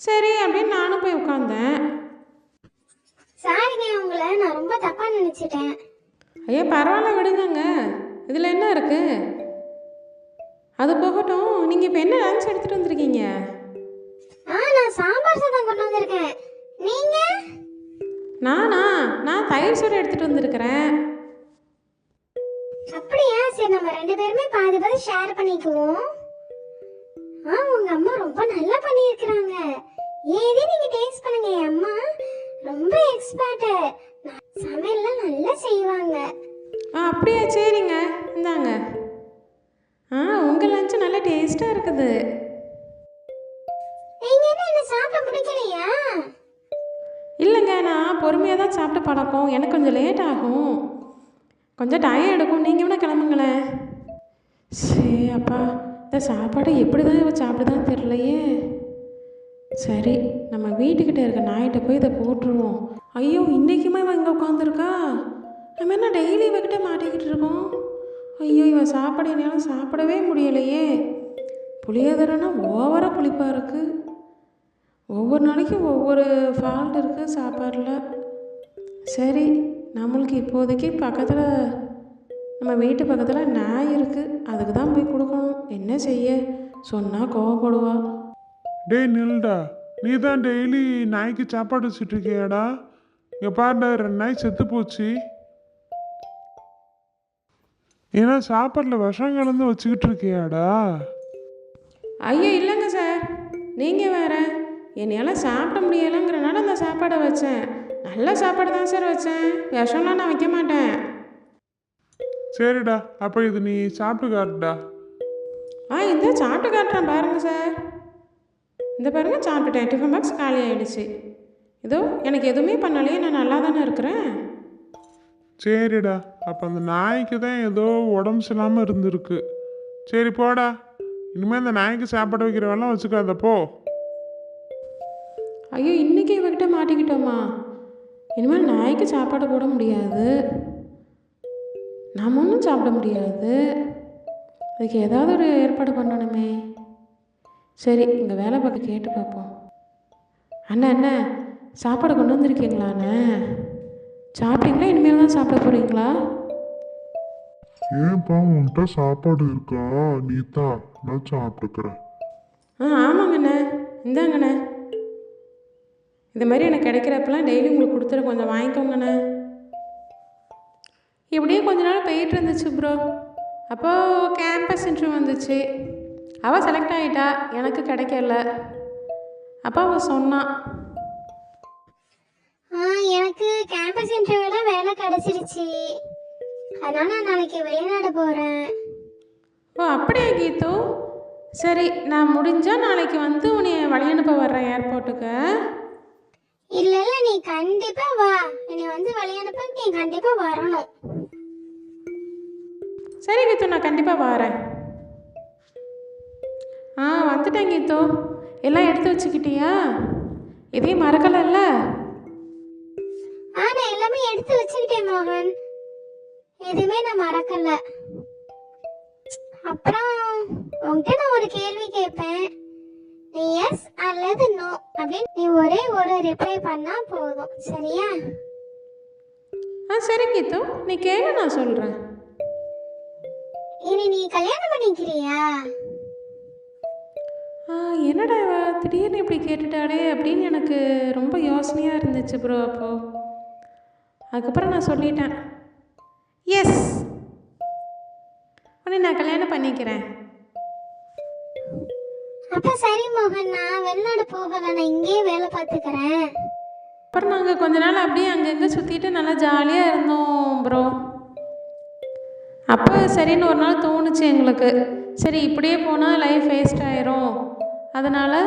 சரி அப்படின்னு நானும் போய் உட்காந்தேன் சாரிங்க உங்களை நான் ரொம்ப தப்பா நினைச்சிட்டேன். ஐயா பரவாயில்ல விடுங்கங்க. இதில் என்ன இருக்கு? அது போகட்டும் நீங்கள் இப்போ என்ன லஞ்ச் எடுத்துகிட்டு வந்திருக்கீங்க? ஆ நான் சாம்பார் சாதம் கொண்டு வந்திருக்கேன். நீங்க? நானா? நான் தயிர் சோறு எடுத்துகிட்டு வந்திருக்கிறேன். அப்படியா? சரி நம்ம ரெண்டு பேருமே பாதி பாதி ஷேர் பண்ணிக்குவோம். ஆ உங்க அம்மா ரொம்ப நல்லா பண்ணியிருக்கிறாங்க. ஏதே நீங்க டேஸ்ட் பண்ணுங்க அம்மா. ரொம்ப எக்ஸ்பர்ட் சமையல்ல நல்லா செய்வாங்க. ஆ அப்படியா? சரிங்க. இந்தாங்க. ஆ உங்கள் லஞ்சு நல்லா டேஸ்ட்டாக இருக்குது. இல்லைங்க நான் பொறுமையாக தான் சாப்பிட்டு பழக்கம். எனக்கு கொஞ்சம் லேட் ஆகும். கொஞ்சம் டைம் எடுக்கும். நீங்கள் வேணால் கிளம்புங்களேன். சரி அப்பா. இந்த சாப்பாடை எப்படி தான் இவ சாப்பிடுதான்னு தெரிலையே சரி நம்ம வீட்டுக்கிட்ட இருக்க நாய்கிட்ட போய் இதை போட்டுருவோம். ஐயோ இன்றைக்குமே இவன் இங்கே உட்காந்துருக்கா? நம்ம என்ன டெய்லி இவகிட்ட மாட்டிக்கிட்டு இருக்கோம்? ஐயோ இவன் சாப்பாடு என்னால் சாப்பிடவே முடியலையே. புளியோதரைனா ஓவராக புளிப்பாக இருக்குது ஒவ்வொரு நாளைக்கும் ஒவ்வொரு ஃபால்ட் இருக்குது சாப்பாடில். சரி நம்மளுக்கு இப்போதைக்கு பக்கத்தில் நம்ம வீட்டு பக்கத்தில் நாய் இருக்குது அதுக்கு தான் போய் கொடுக்கணும். என்ன செய்ய? சொன்னால் கோவப்படுவா. டேய் நில்டா நீ தான் டெய்லி நாய்க்கு சாப்பாடு வச்சுட்டு இருக்கியாடா இங்கே பாருடா ரெண்டு நாய் செத்து போச்சு. ஏன்னா சாப்பாட்டில் விஷம் கலந்து வச்சுக்கிட்டு இருக்கியாடா ஐயோ இல்லைங்க சார். நீங்கள் வேற என்னையால் சாப்பிட முடியலைங்கிறனால அந்த சாப்பாடை வச்சேன். நல்ல சாப்பாடு தான் சார் வச்சேன். விஷம்லாம் நான் வைக்க மாட்டேன். சரிடா அப்போ இது நீ சாப்பிட்டு காட்டுடா. ஆ இந்த சாப்பிட்டு காட்டுறேன் பாருங்கள் சார். இந்த பாருங்கள் சாப்பிட்டுட்டேன் டிஃபன் பாக்ஸ் காலி ஆயிடுச்சு. இதோ எனக்கு எதுவுமே பண்ணலையே நான் நல்லா தானே இருக்கிறேன்? சரிடா. அப்போ அந்த நாய்க்கு தான் ஏதோ உடம்பு சரியில்லாமல் இருந்திருக்கு. சரி போடா. இனிமேல் அந்த நாய்க்கு சாப்பாடு வைக்கிற வேலை வச்சுக்காத போ. ஐயோ இன்றைக்கி இவகிட்ட மாட்டிக்கிட்டோமா? இனிமேல் நாய்க்கு சாப்பாடு போட முடியாது. நாம் ஒன்றும் சாப்பிட முடியாது. அதுக்கு ஏதாவது ஒரு ஏற்பாடு பண்ணணுமே. சரி இங்கே வேலை பார்க்க கேட்டு பார்ப்போம். அண்ணா அண்ணா சாப்பாடு கொண்டு வந்திருக்கீங்களா அண்ணா? சாப்பிட்டீங்களா? இனிமேல் தான் சாப்பிட போகிறீங்களா ஏன்பா உன்கிட்ட சாப்பாடு இருக்கா? நீ தான் நான் சாப்பிட்டுக்கிறேன். ஆ ஆமாங்கண்ணே இந்தாங்கண்ணே இந்த மாதிரி எனக்கு கிடைக்கிறப்பெல்லாம் டெய்லி உங்களுக்கு கொடுத்துரு கொஞ்சம் வாங்கிக்கோங்கண்ணே இப்படியே கொஞ்ச நாள் போயிட்டு இருந்துச்சு ப்ரோ அப்போது கேம்பஸ் இன்டர்வியூ வந்துச்சு. அவள் செலக்ட் ஆகிட்டா எனக்கு கிடைக்கல. அப்போ அவள் சொன்னான் எனக்கு கேம்பஸ் இன்டர்வியூல வேலை கிடைச்சிருச்சு. அதனால நான் நாளைக்கு வெளிநாடு போறேன். ஓ அப்படியா கீது? சரி நான் முடிஞ்சால் நாளைக்கு வந்து உன்னை வழி அனுப்ப வர்றேன் ஏர்போர்ட்டுக்கு இல்ல இல்ல நீ கண்டிப்பா வா. என்னை வந்து வழி அனுப்ப நீ கண்டிப்பா வரணும். சரி கீத்து நான் கண்டிப்பாக வரேன். ஆ வந்துட்டேன் கீத்து எல்லாம் எடுத்து வச்சுக்கிட்டியா? எதையும் மறக்கலைல்ல? ஆ நான் எல்லாமே எடுத்து வச்சுக்கிட்டேன் மோகன். எதுவுமே நான் மறக்கல. அப்புறம் உன்கிட்ட நான் ஒரு கேள்வி கேட்பேன். நீ எஸ் அல்லது நோ அப்படின்னு நீ ஒரே ஒரு ரிப்ளை பண்ணா போதும். சரியா? ஆ சரி கீத்து நீ கேளு நான் சொல்கிறேன் இனி நீ கல்யாணம் பண்ணிக்கிறியா? என்னடா இவ? திடீர்னு இப்படி கேட்டுட்டாளே அப்படின்னு எனக்கு ரொம்ப யோசனையாக இருந்துச்சு ப்ரோ அப்போது அதுக்கப்புறம் நான் சொல்லிட்டேன். எஸ் உன்னை நான் கல்யாணம் பண்ணிக்கிறேன். அப்ப சரி மோகன் நான் வெளிநாடு போகல நான் இங்கேயே வேலை பார்த்துக்கிறேன். அப்புறம் நாங்கள் கொஞ்ச நாள் அப்படியே அங்கங்கே சுற்றிட்டு நல்லா ஜாலியாக இருந்தோம் ப்ரோ அப்போ சரின்னு ஒரு நாள் தோணுச்சு எங்களுக்கு. சரி இப்படியே போனால் லைஃப் வேஸ்ட் ஆயிரும். அதனால்